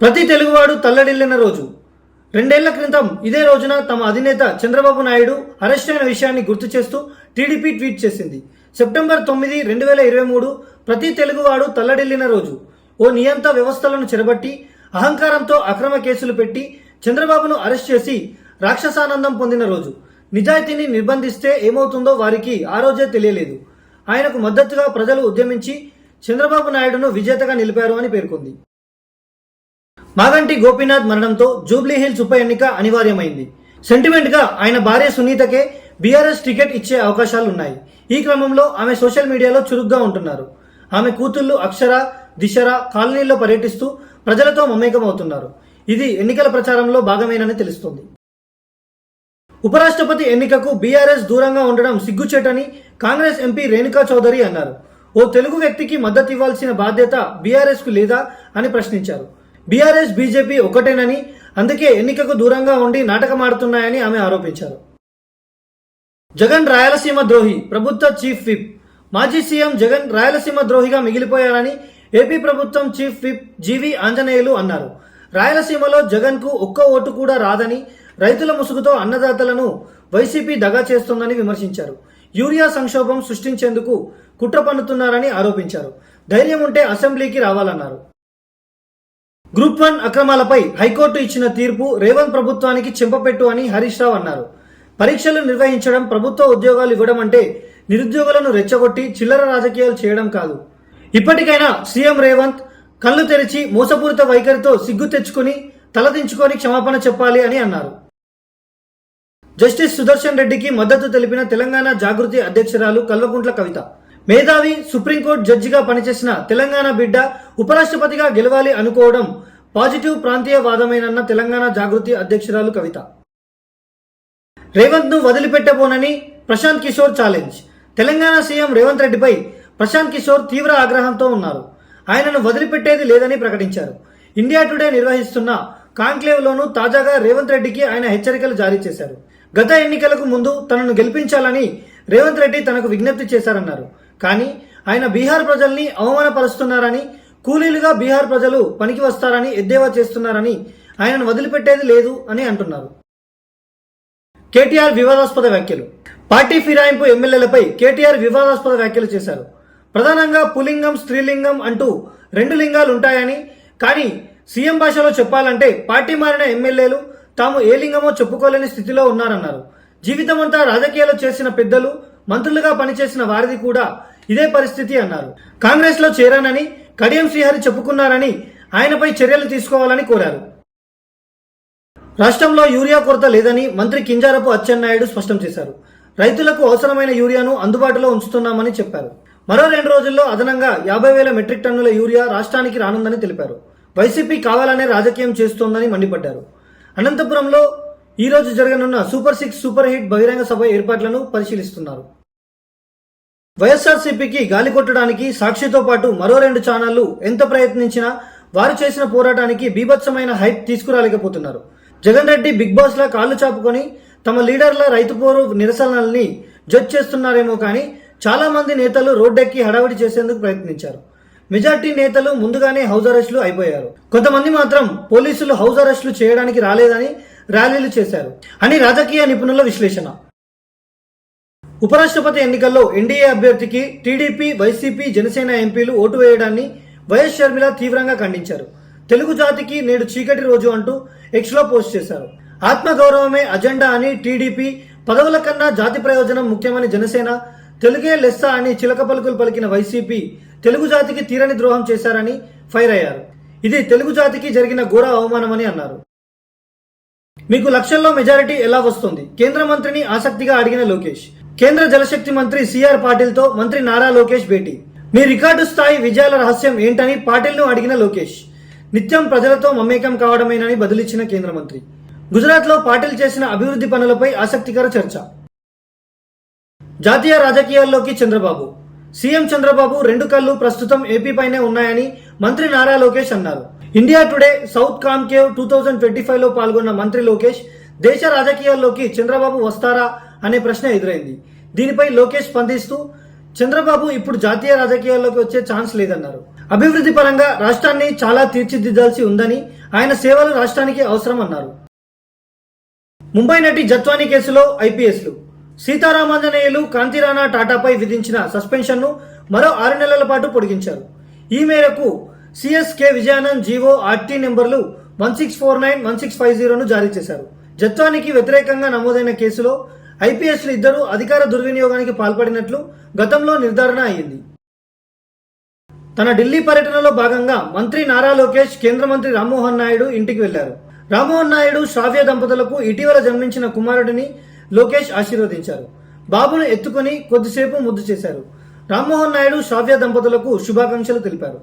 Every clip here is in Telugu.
ప్రతి తెలుగువాడు తల్లడిల్లిన రోజు. రెండేళ్ళ క్రితం ఇదే రోజున తమ అధినేత చంద్రబాబు నాయుడు అరెస్ట్ అయిన విషయాన్ని గుర్తు చేస్తూ టీడీపీ ట్వీట్ చేసింది. సెప్టెంబర్ తొమ్మిది రెండు వేల ఇరవై మూడు ప్రతి తెలుగువాడు తల్లడిల్లిన రోజు. ఓ నియంత వ్యవస్థలను చెరబట్టి అహంకారంతో అక్రమ కేసులు పెట్టి చంద్రబాబును అరెస్ట్ చేసి రాక్షసానందం పొందిన రోజు. నిజాయితీని నిర్బంధిస్తే ఏమవుతుందో వారికి ఆ రోజే తెలియలేదు. ఆయనకు మద్దతుగా ప్రజలు ఉద్యమించి చంద్రబాబు నాయుడును విజేతగా నిలిపారు అని పేర్కొంది. మాగంటి గోపీనాథ్ మరణంతో జూబ్లీ హిల్స్ ఉప ఎన్నిక అనివార్యమైంది. సెంటిమెంట్గా ఆయన భార్య సునీతకే బీఆర్ఎస్ టికెట్ ఇచ్చే అవకాశాలు ఉన్నాయి ఈ క్రమంలో ఆమె సోషల్ మీడియాలో చురుగ్గా ఉంటున్నారు. ఆమె కూతుళ్ళు అక్షర దిశర కాలనీల్లో పర్యటిస్తూ ప్రజలతో మమేకమవుతున్నారు. ఇది ఎన్నికల ప్రచారంలో భాగమేనని తెలుస్తోంది. ఉపరాష్ట్రపతి ఎన్నికకు బీఆర్ఎస్ దూరంగా ఉండడం సిగ్గుచేటని కాంగ్రెస్ ఎంపీ రేణుకా చౌదరి అన్నారు. ఓ తెలుగు వ్యక్తికి మద్దతు ఇవ్వాల్సిన బాధ్యత బీఆర్ఎస్కు లేదా అని ప్రశ్నించారు. బీఆర్ఎస్ బీజేపీ ఒకటేనని అందుకే ఎన్నికకు దూరంగా ఉండి నాటకమాడుతున్నాయని ఆమె ఆరోపించారు. జగన్ రాయలసీమ ద్రోహి ప్రభుత్వ చీఫ్ విప్. మాజీ సీఎం జగన్ రాయలసీమ ద్రోహిగా మిగిలిపోయారని ఏపీ ప్రభుత్వం చీఫ్ విప్ జీవి ఆంజనేయులు అన్నారు. రాయలసీమలో జగన్కు ఒక్క ఓటు కూడా రాదని రైతుల ముసుగుతో అన్నదాతలను వైసీపీ దగా చేస్తోందని విమర్శించారు. యూరియా సంక్షోభం సృష్టించేందుకు కుట్ర పన్నుతున్నారని ఆరోపించారు. ధైర్యం ఉంటే అసెంబ్లీకి రావాలన్నారు. గ్రూప్ వన్ అక్రమాలపై హైకోర్టు ఇచ్చిన తీర్పు రేవంత్ ప్రభుత్వానికి చెంపపెట్టు అని హరీష్ రావు అన్నారు. పరీక్షలు నిర్వహించడం ప్రభుత్వ ఉద్యోగాలు ఇవ్వడం అంటే నిరుద్యోగులను రెచ్చగొట్టి చిల్లర రాజకీయాలు చేయడం కాదు. ఇప్పటికైనా సీఎం రేవంత్ కళ్ళు తెరిచి మోసపూరిత వైఖరితో సిగ్గు తెచ్చుకుని తలదించుకొని క్షమాపణ చెప్పాలి అని అన్నారు. జస్టిస్ సుదర్శన్ రెడ్డికి మద్దతు తెలిపిన తెలంగాణ జాగృతి అధ్యక్షురాలు కల్వకుంట్ల కవిత. మేధావి సుప్రీంకోర్టు జడ్జిగా పనిచేసిన తెలంగాణ బిడ్డ ఉపరాష్ట్రపతిగా గెలవాలి అనుకోవడం పాజిటివ్ ప్రాంతీయ వాదమేనన్న తెలంగాణ జాగృతి అధ్యక్షురాలు కవిత. రేవంత్ను వదిలిపెట్టబోనని ప్రశాంత్ కిషోర్ ఛాలెంజ్. తెలంగాణ సీఎం రేవంత్ రెడ్డిపై ప్రశాంత్ కిషోర్ తీవ్ర ఆగ్రహంతో ఉన్నారు. ఆయనను వదిలిపెట్టేది లేదని ప్రకటించారు. ఇండియా టుడే నిర్వహిస్తున్న కాంక్లేవ్లోనూ తాజాగా రేవంత్ రెడ్డికి ఆయన హెచ్చరికలు జారీ చేశారు. గత ఎన్నికలకు ముందు తనను గెలిపించాలని రేవంత్ రెడ్డి తనకు విజ్ఞప్తి చేశారన్నారు. కానీ ఆయన బీహార్ ప్రజల్ని అవమానపరుస్తున్నారని కూలీలుగా బీహార్ ప్రజలు పనికి వస్తారని ఎద్దేవా చేస్తున్నారని ఆయనను వదిలిపెట్టేది లేదు అని అంటున్నారు. కేటీఆర్ వివాదాస్పద వ్యాఖ్యలు. పార్టీ ఫిరాయింపు ఎమ్మెల్యేలపై కేటీఆర్ వివాదాస్పద వ్యాఖ్యలు చేశారు. ప్రధానంగా పులింగం స్త్రీలింగం అంటూ రెండు లింగాలు ఉంటాయని కానీ సీఎం భాషలో చెప్పాలంటే పార్టీ మారిన ఎమ్మెల్యేలు తాము ఏ లింగమో చెప్పుకోలేని స్థితిలో ఉన్నారన్నారు. జీవితమంతా రాజకీయాలు చేసిన పెద్దలు మంత్రులుగా పనిచేసిన వారిది కూడా ఇదే పరిస్థితి అన్నారు. కాంగ్రెస్లో చేరానని కడియం శ్రీహరి చెప్పుకున్నారని ఆయనపై చర్యలు తీసుకోవాలని కోరారు. రాష్ట్రంలో యూరియా కొరత లేదని మంత్రి కింజారపు అచ్చెన్నాయుడు స్పష్టం చేశారు. రైతులకు అవసరమైన యూరియాను అందుబాటులో ఉంచుతున్నామని చెప్పారు. మరో రెండు రోజుల్లో అదనంగా యాభై వేల మెట్రిక్ టన్నుల యూరియా రాష్ట్రానికి రానుందని తెలిపారు. వైసీపీ కావాలనే రాజకీయం చేస్తోందని మండిపడ్డారు. అనంతపురంలో ఈ రోజు జరగనున్న సూపర్ సిక్స్ సూపర్ హిట్ బహిరంగ సభ ఏర్పాట్లను పరిశీలిస్తున్నారు. వైఎస్ఆర్సీపీకి గాలి కొట్టడానికి సాక్షితో పాటు మరో రెండు ఛానళ్ళు ఎంత ప్రయత్నించినా వారు చేసిన పోరాటానికి బీభత్సమైన హైప్ తీసుకురాలేకపోతున్నారు. జగన్ రెడ్డి బిగ్ బాస్ లా కాళ్ళు చాపుకొని తమ లీడర్ల రైతు పోరు నిరసనల్ని జడ్జ్ చేస్తున్నారేమో కానీ చాలా మంది నేతలు రోడ్డెక్కి హడావిడి చేసేందుకు ప్రయత్నించారు. మెజార్టీ నేతలు ముందుగానే హౌస్ అరెస్టులు అయిపోయారు. కొంతమంది మాత్రం పోలీసులు హౌస్ అరెస్టులు చేయడానికి రాలేదని ర్యాలీలు చేశారు అని రాజకీయ నిపుణుల విశ్లేషణ. ఉపరాష్ట్రపతి ఎన్నికల్లో ఎన్డీఏ అభ్యర్థికి టీడీపీ వైసీపీ జనసేన ఎంపీలు ఓటు వేయడాన్ని వైఎస్ షర్మిల తీవ్రంగా ఖండించారు. తెలుగు జాతికి నేడు చీకటి రోజు అంటూ ఎక్స్లో పోస్ట్ చేశారు. ఆత్మగౌరవమే అజెండా అని టీడీపీ పదవుల కన్నా జాతి ప్రయోజనం ముఖ్యమని జనసేన తెలుగే లెస్స అని చిలక పలుకులు పలికిన వైసీపీ తెలుగు జాతికి తీరని ద్రోహం చేశారని ఫైర్ అయ్యారు. ఇది తెలుగు జాతికి జరిగిన ఘోర అవమానమని అన్నారు. మీకు లక్షల్లో మెజారిటీ ఎలా వస్తుంది? కేంద్ర మంత్రిని ఆసక్తిగా అడిగిన లోకేష్. కేంద్ర జలశక్తి మంత్రి సిఆర్ పాటిల్తో మంత్రి నారా లోకేష్ భేటీ. మీ రికార్డు స్థాయి విజయాల రహస్యం ఏంటని పాటిల్ను అడిగిన లోకేష్. నిత్యం ప్రజలతో మమేకం కావడమేనని బదులిచ్చిన కేంద్ర మంత్రి. గుజరాత్లో పాటిల్ చేసిన అభివృద్ధి పనులపై ఆసక్తికర చర్చ. జాతీయ రాజకీయాల్లోకి చంద్రబాబు. సీఎం చంద్రబాబు రెండు కళ్ళు ప్రస్తుతం ఏపీ పైనే ఉన్నాయని మంత్రి నారా లోకేష్ అన్నారు. India Today South conclave two thousand twenty ఫైవ్లో పాల్గొన్న మంత్రి లోకేష్ దేశ రాజకీయాల్లోకి చంద్రబాబు వస్తారా అనే ప్రశ్న ఎదురైంది. దీనిపై లోకేష్ స్పందిస్తూ చంద్రబాబు ఇప్పుడు జాతీయ రాజకీయాల్లోకి వచ్చే ఛాన్స్ లేదన్నారు. అభివృద్ధి పరంగా రాష్ట్రాన్ని చాలా తీర్చిదిద్దాల్సి ఉందని ఆయన సేవలు రాష్ట్రానికి అవసరం అన్నారు ముంబై నటి జత్వానీ కేసులో ఐపీఎస్లు. సీతారామాంజనేయులు కాంతిరాణా టాటాపై విధించిన సస్పెన్షన్ను మరో ఆరు నెలల పాటు పొడిగించారు. ఈ మేరకు CS K Vijayanand GO RT నెంబర్లు one six four nine one six five జీరోను జారీ చేశారు. జత్వానికి వ్యతిరేకంగా నమోదైన కేసులో ఐపీఎస్లు ఇద్దరు అధికార దుర్వినియోగానికి పాల్పడినట్లు గతంలో నిర్ధారణ అయింది తన ఢిల్లీ పర్యటనలో భాగంగా మంత్రి నారా లోకేష్ కేంద్ర మంత్రి రామ్మోహన్ నాయుడు ఇంటికి వెళ్ళారు. రామ్మోహన్ నాయుడు శ్రావ్య దంపతులకు ఇటీవల జన్మించిన కుమారుడిని లోకేష్ ఆశీర్వదించారు. బాబును ఎత్తుకుని కొద్దిసేపు ముద్దు చేశారు. రామ్మోహన్ నాయుడు శ్రావ్య దంపతులకు శుభాకాంక్షలు తెలిపారు.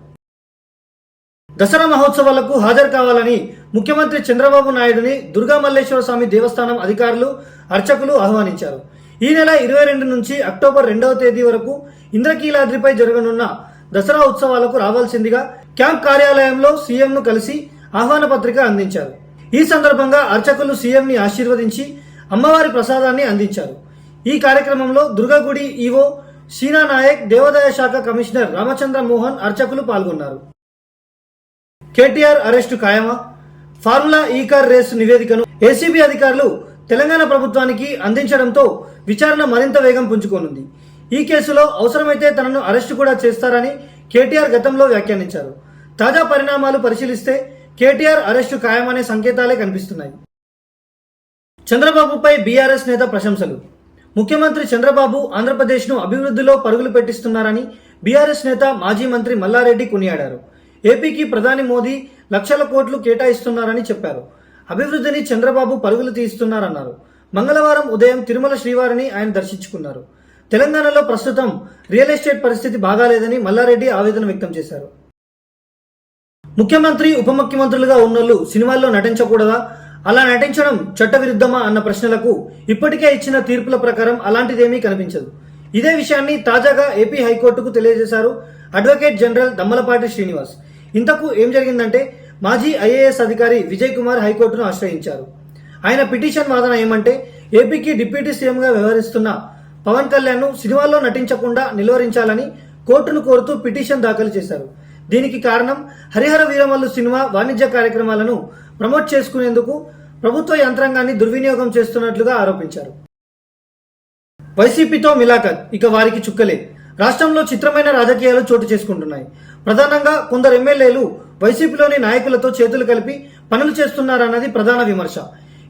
దసరా మహోత్సవాలకు హాజరు కావాలని ముఖ్యమంత్రి చంద్రబాబు నాయుడుని దుర్గా మల్లేశ్వర స్వామి దేవస్థానం అధికారులు అర్చకులు ఆహ్వానించారు. ఈ నెల ఇరవై రెండు నుంచి అక్టోబర్ రెండవ తేదీ వరకు ఇంద్రకీలాద్రిపై జరగనున్న దసరా ఉత్సవాలకు రావాల్సిందిగా క్యాంప్ కార్యాలయంలో సీఎంను కలిసి ఆహ్వాన పత్రిక అందించారు. ఈ సందర్భంగా అర్చకులు సీఎంని ఆశీర్వదించి అమ్మవారి ప్రసాదాన్ని అందించారు. ఈ కార్యక్రమంలో దుర్గగుడి ఈవో సీనా నాయక్ దేవాదాయ శాఖ కమిషనర్ రామచంద్ర మోహన్ అర్చకులు పాల్గొన్నారు. కేటీఆర్ అరెస్టు ఖాయమా? ఫార్ములా ఈ కార్ రేసు నివేదికను ఏసీబీ అధికారులు తెలంగాణ ప్రభుత్వానికి అందించడంతో విచారణ మరింత వేగం పుంజుకోనుంది. ఈ కేసులో అవసరమైతే తనను అరెస్టు కూడా చేస్తారని కేటీఆర్ గతంలో వ్యాఖ్యానించారు. తాజా పరిణామాలు పరిశీలిస్తే కేటీఆర్ అరెస్టు ఖాయమనే సంకేతాలే కనిపిస్తున్నాయి. చంద్రబాబుపై బీఆర్ఎస్ నేత ప్రశంసలు. ముఖ్యమంత్రి చంద్రబాబు ఆంధ్రప్రదేశ్ను అభివృద్ధిలో పరుగులు పెట్టిస్తున్నారని బీఆర్ఎస్ నేత మాజీ మంత్రి మల్లారెడ్డి కొనియాడారు. ఏపీకి ప్రధాని మోదీ లక్షల కోట్లు కేటాయిస్తున్నారని చెప్పారు. అభివృద్ధిని చంద్రబాబు పరుగులు తీస్తున్నారన్నారు. మంగళవారం ఉదయం తిరుమల శ్రీవారిని ఆయన దర్శించుకున్నారు. తెలంగాణలో ప్రస్తుతం రియల్ ఎస్టేట్ పరిస్థితి బాగాలేదని మల్లారెడ్డి ఆవేదన వ్యక్తం చేశారు. ముఖ్యమంత్రి ఉప ముఖ్యమంత్రులుగా ఉన్నోళ్ళు సినిమాల్లో నటించకూడదా? అలా నటించడం చట్టవిరుద్ధమా అన్న ప్రశ్నలకు ఇప్పటికే ఇచ్చిన తీర్పుల ప్రకారం అలాంటిదేమీ కనిపించదు. ఇదే విషయాన్ని తాజాగా ఏపీ హైకోర్టుకు తెలియజేశారు అడ్వకేట్ జనరల్ దమ్మలపాటి శ్రీనివాస్. ఇంతకు ఏం జరిగిందంటే మాజీ ఐఏఎస్ అధికారి విజయ్ కుమార్ హైకోర్టును ఆశ్రయించారు. ఆయన పిటిషన్ వాదన ఏమంటే ఏపీకి డిప్యూటీ సీఎంగా వ్యవహరిస్తున్న పవన్ కళ్యాణ్ను సినిమాల్లో నటించకుండా నిలువరించాలని కోర్టును కోరుతూ పిటిషన్ దాఖలు చేశారు. దీనికి కారణం హరిహర వీరమల్లు సినిమా వాణిజ్య కార్యక్రమాలను ప్రమోట్ చేసుకునేందుకు ప్రభుత్వ యంత్రాంగాన్ని దుర్వినియోగం చేస్తున్నట్లుగా ఆరోపించారు. వైసీపీతో మిలాఖత్ ఇక వారికి చుక్కలే. రాష్ట్రంలో చిత్రమైన రాజకీయాలు చోటు చేసుకుంటున్నాయి. ప్రధానంగా కొందరు ఎమ్మెల్యేలు వైసీపీలోని నాయకులతో చేతులు కలిపి పనులు చేస్తున్నారన్నది ప్రధాన విమర్శ.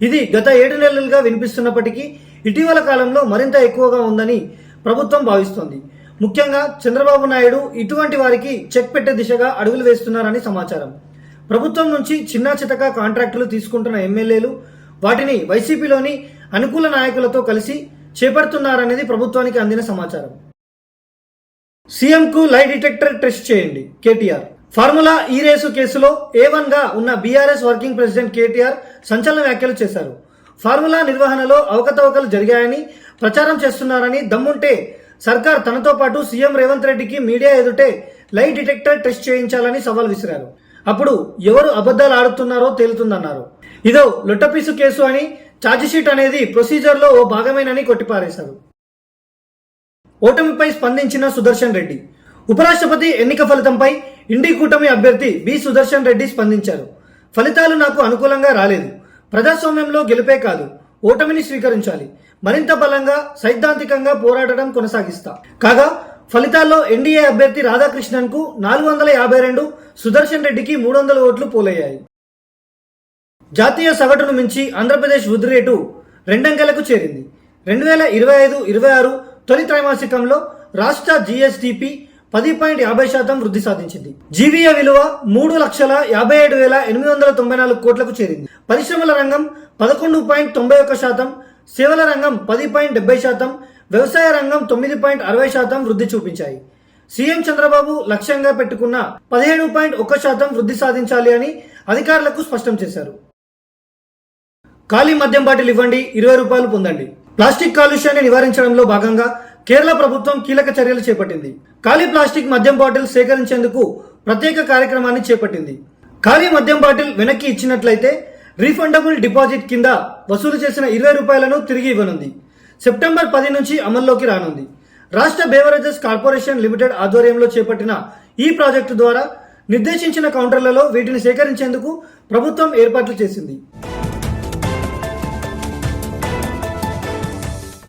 ఇది గత ఏడు నెలలుగా వినిపిస్తున్నప్పటికీ ఇటీవల కాలంలో మరింత ఎక్కువగా ఉందని ప్రభుత్వం భావిస్తోంది. ముఖ్యంగా చంద్రబాబు నాయుడు ఇటువంటి వారికి చెక్ పెట్టే దిశగా అడుగులు వేస్తున్నారని సమాచారం. ప్రభుత్వం నుంచి చిన్నా చితక కాంట్రాక్టులు తీసుకుంటున్న ఎమ్మెల్యేలు వాటిని వైసీపీలోని అనుకూల నాయకులతో కలిసి చేపడుతున్నారనేది ప్రభుత్వానికి అందిన సమాచారం. సీఎంకు లై డిటెక్టర్ టెస్ట్ చేయండి కేటీఆర్. ఫార్ములా ఈ రేసు కేసులో ఏ వన్గా ఉన్న బీఆర్ఎస్ వర్కింగ్ ప్రెసిడెంట్ కేటీఆర్ సంచలన వ్యాఖ్యలు చేశారు. ఫార్ములా నిర్వహణలో అవకతవకలు జరిగాయని ప్రచారం చేస్తున్నారని దమ్ముంటే సర్కార్ తనతో పాటు సీఎం రేవంత్ రెడ్డికి మీడియా ఎదుటే లై డిటెక్టర్ టెస్ట్ చేయించాలని సవాల్ విసిరారు. అప్పుడు ఎవరు అబద్ధాలు ఆడుతున్నారో తేలుతుందన్నారు. ఇదో లొట్టపీసు కేసు అని ఛార్జిషీట్ అనేది ప్రొసీజర్లో ఓ భాగమేనని కొట్టిపారేశారు. ఓటమిపై స్పందించిన సుదర్శన్ రెడ్డి. ఉపరాష్ట్రపతి ఎన్నిక ఫలితంపై ఇండి కూటమి అభ్యర్థి బి సుదర్శన్ రెడ్డి స్పందించారు. ఫలితాలు నాకు అనుకూలంగా రాలేదు. ప్రజాస్వామ్యంలో గెలుపే కాదు. ఓటమిని స్వీకరించాలి. మరింత బలంగా సైద్ధాంతికంగా పోరాడడం కొనసాగిస్తా. కాగా ఫలితాల్లో ఎన్డీఏ అభ్యర్థి రాధాకృష్ణన్కు నాలుగు వందల యాభై రెండు సుదర్శన్ రెడ్డికి మూడు వందల ఓట్లు పోలయ్యాయి. జాతీయ సగటును మించి ఆంధ్రప్రదేశ్ వృద్ధి రేటు రెండంకెలకు చేరింది. రెండు వేల ఇరవై ఐదు ఇరవై ఆరు తొలి త్రైమాసికంలో రాష్ట్ర జీఎస్డిపి పది పాయింట్ యాభై శాతం వృద్ధి సాధించింది. జీవీఏ విలువ మూడు లక్షల యాభై ఏడు వేల ఎనిమిది వందల తొంభై నాలుగు కోట్లకు చేరింది. పరిశ్రమల రంగం పదకొండు పాయింట్ తొంభై ఒక్క శాతం సేవల రంగం పది పాయింట్ డెబ్బై శాతం వ్యవసాయ రంగం తొమ్మిది పాయింట్ అరవై శాతం వృద్ధి చూపించాయి. సీఎం చంద్రబాబు లక్ష్యంగా పెట్టుకున్న పదిహేడు పాయింట్ ఒక్క శాతం వృద్ధి సాధించాలి అని అధికారులకు స్పష్టం చేశారు. ఖాళీ మద్యం బాటిల్ ఇవ్వండి ఇరవై రూపాయలు పొందండి. ప్లాస్టిక్ కాలుష్యాన్ని నివారించడంలో భాగంగా కేరళ ప్రభుత్వం కీలక చర్యలు చేపట్టింది. ఖాళీ ప్లాస్టిక్ మద్యం బాటిల్ సేకరించేందుకు ప్రత్యేక కార్యక్రమాన్ని చేపట్టింది. ఖాళీ మద్యం బాటిల్ వెనక్కి ఇచ్చినట్లయితే రీఫండబుల్ డిపాజిట్ కింద వసూలు చేసిన ఇరవై రూపాయలను తిరిగి ఇవ్వనుంది. సెప్టెంబర్ పది నుంచి అమల్లోకి రానుంది. రాష్ట్ర బేవరేజెస్ కార్పొరేషన్ లిమిటెడ్ ఆధ్వర్యంలో చేపట్టిన ఈ ప్రాజెక్టు ద్వారా నిర్దేశించిన కౌంటర్లలో వీటిని సేకరించేందుకు ప్రభుత్వం ఏర్పాట్లు చేసింది.